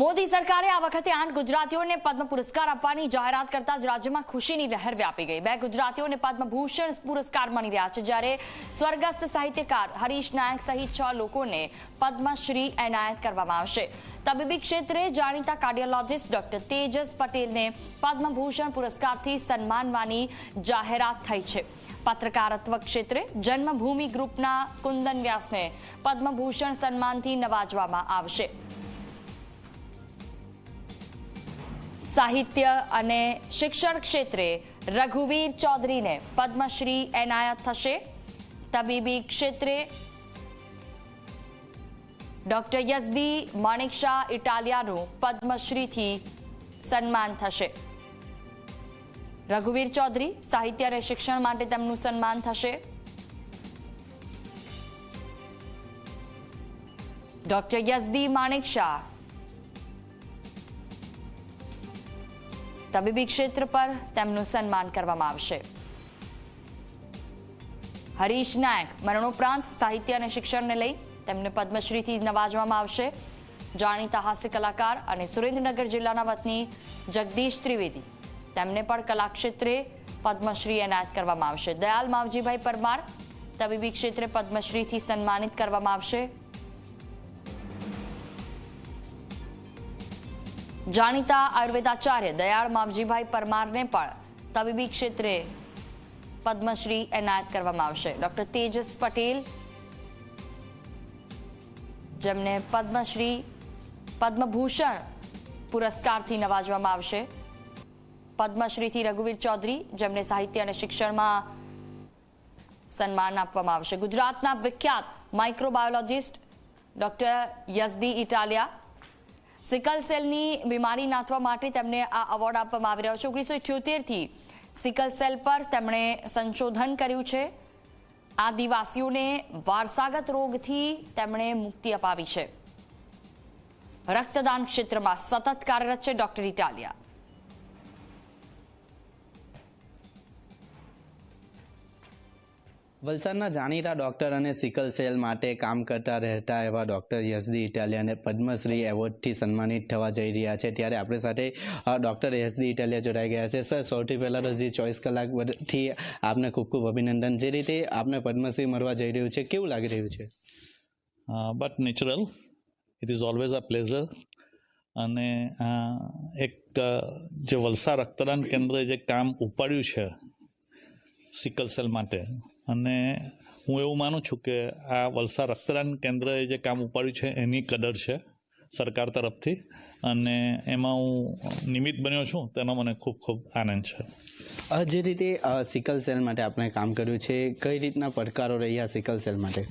મોદી સરકારે આ વખતે આઠ ગુજરાતીઓને પદ્મ પુરસ્કાર આપવાની જાહેરાત કરતા જ રાજ્યમાં ખુશીની લહેર વ્યાપી ગઈ. બે ગુજરાતીઓને પદ્મભૂષણ પુરસ્કાર મળી રહ્યા છે, જ્યારે સ્વર્ગસ્થ સાહિત્યકાર હરીશ નાયક સહિત છ લોકોને પદ્મશ્રી એનાયત કરવામાં આવશે. તબીબી ક્ષેત્રે જાણીતા કાર્ડિયોલોજિસ્ટ ડોક્ટર તેજસ પટેલને પદ્મભૂષણ પુરસ્કારથી સન્માનવાની જાહેરાત થઈ છે. પત્રકારત્વ ક્ષેત્રે જન્મભૂમિ ગ્રુપના કુંદન વ્યાસને પદ્મભૂષણ સન્માનથી નવાજવામાં આવશે. સાહિત્ય અને શિક્ષણ ક્ષેત્રે રઘુવીર ચૌધરીને પદ્મશ્રી એનાયત થશે. તબીબી ક્ષેત્રે ડોક્ટર યઝદી માણિક શાહ ઇટાલિયાનું પદ્મશ્રીથી સન્માન થશે. રઘુવીર ચૌધરી સાહિત્ય અને શિક્ષણ માટે તેમનું સન્માન થશે. ડોક્ટર યઝદી માણિક તબીબી ક્ષેત્ર પર તેમનું સન્માન કરવામાં આવશે. હરીશ નાયક મરણોપરાંત સાહિત્ય અને શિક્ષણને લઈ તેમને પદ્મશ્રીથી નવાજવામાં આવશે. જાણીતા હાસ્ય કલાકાર અને સુરેન્દ્રનગર જિલ્લાના વતની જગદીશ ત્રિવેદી. તેમને પણ કલાક્ષેત્રે પદ્મશ્રી એનાયત કરવામાં આવશે. દયાલ માવજીભાઈ પરમાર તબીબી ક્ષેત્રે પદ્મશ્રીથી સન્માનિત કરવામાં આવશે. જાણીતા આયુર્વેદાચાર્ય દયાળ માવજીભાઈ પરમારને પણ તબીબી ક્ષેત્રે પદ્મશ્રી એનાયત કરવામાં આવશે. ડોક્ટર તેજસ પટેલ જેમને પદ્મશ્રી પદ્મભૂષણ પુરસ્કારથી નવાજવામાં આવશે. પદ્મશ્રીથી રઘુવીર ચૌધરી જેમને સાહિત્ય અને શિક્ષણમાં સન્માન આપવામાં આવશે. ગુજરાતના વિખ્યાત microbiologist doctor Yazdi Italia sickle સેલની બીમારી નાથવા માટે તેમને આ એવોર્ડ આપવામાં આવી રહ્યો છે. ઓગણીસો ઇઠ્યોતેરથી સિકલ સેલ પર તેમણે સંશોધન કર્યું છે. આદિવાસીઓને વારસાગત રોગથી તેમણે મુક્તિ અપાવી છે. રક્તદાન ક્ષેત્રમાં સતત કાર્યરત છે ડોક્ટર ઇટાલિયા. વલસાડના જાણીતા ડોક્ટર અને સિકલ સેલ માટે કામ કરતા રહેતા એવા ડોક્ટર યસદી ઇટાલિયાને પદ્મશ્રી એવોર્ડથી સન્માનિત થવા જઈ રહ્યા છે. ત્યારે આપણી સાથે ડૉક્ટર યશદી ઇટાલિયા જોડાઈ ગયા છે. સર, સૌથી પહેલાં તો જે ચોવીસ કલાકથી આપને ખૂબ ખૂબ અભિનંદન. જે રીતે આપને પદ્મશ્રી મળવા જઈ રહ્યું છે, કેવું લાગી રહ્યું છે? But natural. It is always a pleasure અને એક જે વલસાડ રક્તદાન કેન્દ્રે જે કામ ઉપાડ્યું છે, સિકલ સેલ માટે અને હું એવું માનું છું કે આ વલસાડ રક્તદાન કેન્દ્રએ જે કામ ઉપાડ્યું છે એની કદર છે સરકાર તરફથી. અને એમાં હું નિમિત્ત બન્યો છું તેનો મને ખૂબ ખૂબ આનંદ છે. જે રીતે સિકલ સેલ માટે આપણે કામ કર્યું છે કઈ રીતના પડકારો રહ્યા સિકલ સેલ માટે?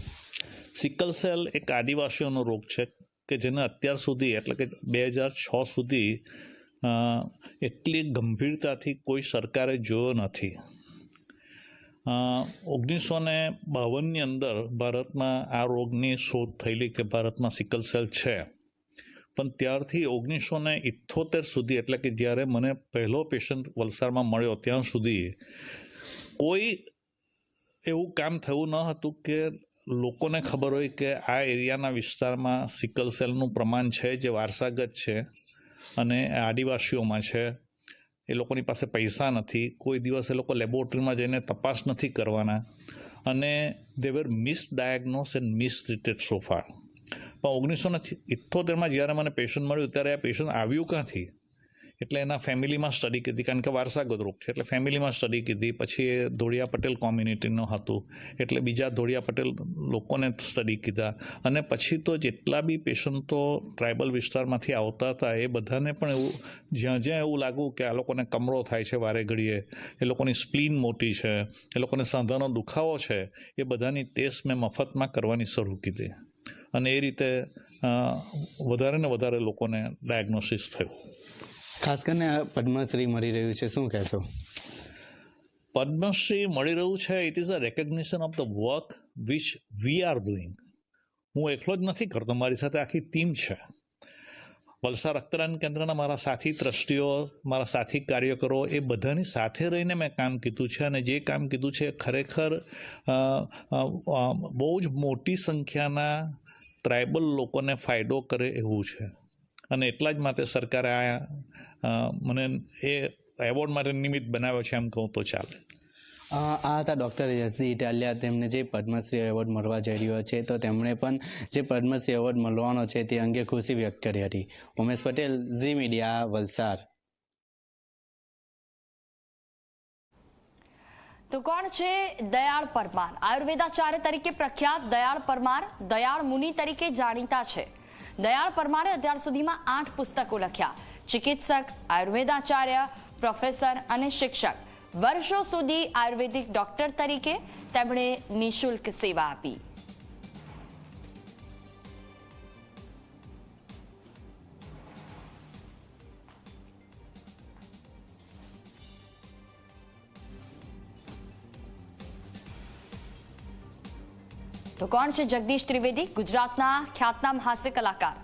સિકલ સેલ એક આદિવાસીઓનો રોગ છે કે જેને અત્યાર સુધી એટલે કે બે હજાર છ સુધી એટલી ગંભીરતાથી કોઈ સરકારે જોયો નથી. ઓગણીસો ને બાવનની અંદર ભારતમાં આ રોગની શોધ થયેલી કે ભારતમાં સિકલ સેલ છે. પણ ત્યારથી ઓગણીસો ને ઇઠ્ઠોતેર સુધી, એટલે કે જ્યારે મને પહેલો પેશન્ટ વલસાડમાં મળ્યો ત્યાં સુધી, કોઈ એવું કામ થયું ન હતું કે લોકોને ખબર હોય કે આ એરિયાના વિસ્તારમાં સિકલ સેલનું પ્રમાણ છે, જે વારસાગત છે અને આદિવાસીઓમાં છે. એ લોકોની પાસે પૈસા નથી, કોઈ દિવસ એ લોકો લેબોરેટરીમાં જઈને તપાસ નથી કરવાના. અને they were misdiagnosed and mistreated so far પણ ઓગણીસો ને ઇઠ્ઠોતેરમાં જ્યારે મને પેશન્ટ મળ્યું, ત્યારે આ પેશન્ટ આવ્યું ક્યાંથી? એટલે એના ફેમિલીમાં સ્ટડી કીધી, કારણ કે વારસાગત રોગ છે. એટલે ફેમિલીમાં સ્ટડી કીધી, પછી એ ધોળિયા પટેલ કોમ્યુનિટીનું હતું. એટલે બીજા ધોળિયા પટેલ લોકોને સ્ટડી કીધા. અને પછી તો જેટલા બી પેશન્ટો ટ્રાઇબલ વિસ્તારમાંથી આવતા હતા, એ બધાને પણ એવું, જ્યાં જ્યાં એવું લાગ્યું કે આ લોકોને કમરો થાય છે વારે ઘડીએ, એ લોકોની સ્પ્લીન મોટી છે, એ લોકોને સાંધાનો દુખાવો છે, એ બધાની ટેસ્ટ મેં મફતમાં કરવાની શરૂ કીધી. અને એ રીતે વધારે ને વધારે લોકોને ડાયગ્નોસિસ થયું. ખાસ કરીને પદ્મશ્રી મળી રહ્યું છે, શું કહેશો? પદ્મશ્રી મળી રહ્યું છે it is a recognition of the work which we are doing હું એકલો જ નથી કરતો, મારી સાથે આખી ટીમ છે. વલસાડ રક્તદાન કેન્દ્રના મારા સાથી, ટ્રસ્ટીઓ, મારા સાથી કાર્યકરો, એ બધાની સાથે રહીને મેં કામ કીધું છે અને જે કામ કીધું છે ખરેખર બહુ જ મોટી સંખ્યાના ટ્રાઇબલ લોકોને ફાયદો કરે એવું છે. અને એટલા જ માટે સરકારે આ મને એ એવોર્ડ માટે નિમિત્ત બનાવ્યો છે એમ કહું તો ચાલે. આ હતા ડૉક્ટર યસદી ઇટાલિયા. તેમને જે પદ્મશ્રી એવોર્ડ મળવા જઈ રહ્યો છે તો તેમણે પણ જે પદ્મશ્રી એવોર્ડ મળવાનો છે તે અંગે ખુશી વ્યક્ત કરી હતી. Umesh Patel Zee Media Valsad. તો કોણ છે દયાળ પરમાર? આયુર્વેદાચાર્ય તરીકે પ્રખ્યાત દયાળ પરમાર દયાળ મુનિ તરીકે જાણીતા છે. દયાળ પરમારે અત્યાર સુધીમાં આઠ પુસ્તકો લખ્યા. ચિકિત્સક, આયુર્વેદાચાર્ય, પ્રોફેસર અને શિક્ષક. વર્ષો સુધી આયુર્વેદિક ડોક્ટર તરીકે તેમણે નિઃશુલ્ક સેવા આપી. તો કોણ છે જગદીશ ત્રિવેદી? ગુજરાતના ખ્યાતનામ હાસ્ય કલાકાર.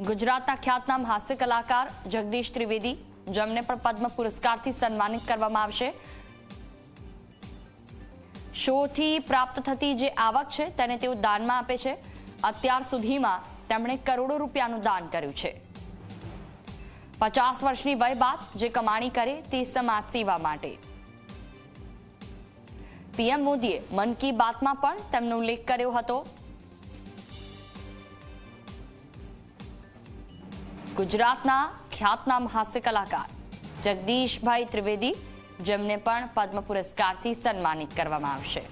ગુજરાતના ખ્યાતનામ હાસ્ય કલાકાર જગદીશ ત્રિવેદી, જેમને પણ પદ્મ પુરસ્કારથી સન્માનિત કરવામાં આવશે. શોથી પ્રાપ્ત થતી જે આવક છે, તેને તેઓ દાનમાં આપે છે. અત્યાર સુધીમાં તેમણે કરોડો રૂપિયાનું દાન કર્યું છે. પચાસ વર્ષની વય બાદ જે કમાણી કરે તે સમાજ સેવા માટે. પીએમ મોદીએ મન કી બાતમાં પણ તેમનો ઉલ્લેખ કર્યો હતો. ગુજરાતના ખ્યાતનામ હાસ્ય કલાકાર જગદીશભાઈ ત્રિવેદી જેમને પણ પદ્મ પુરસ્કારથી સન્માનિત કરવામાં આવશે.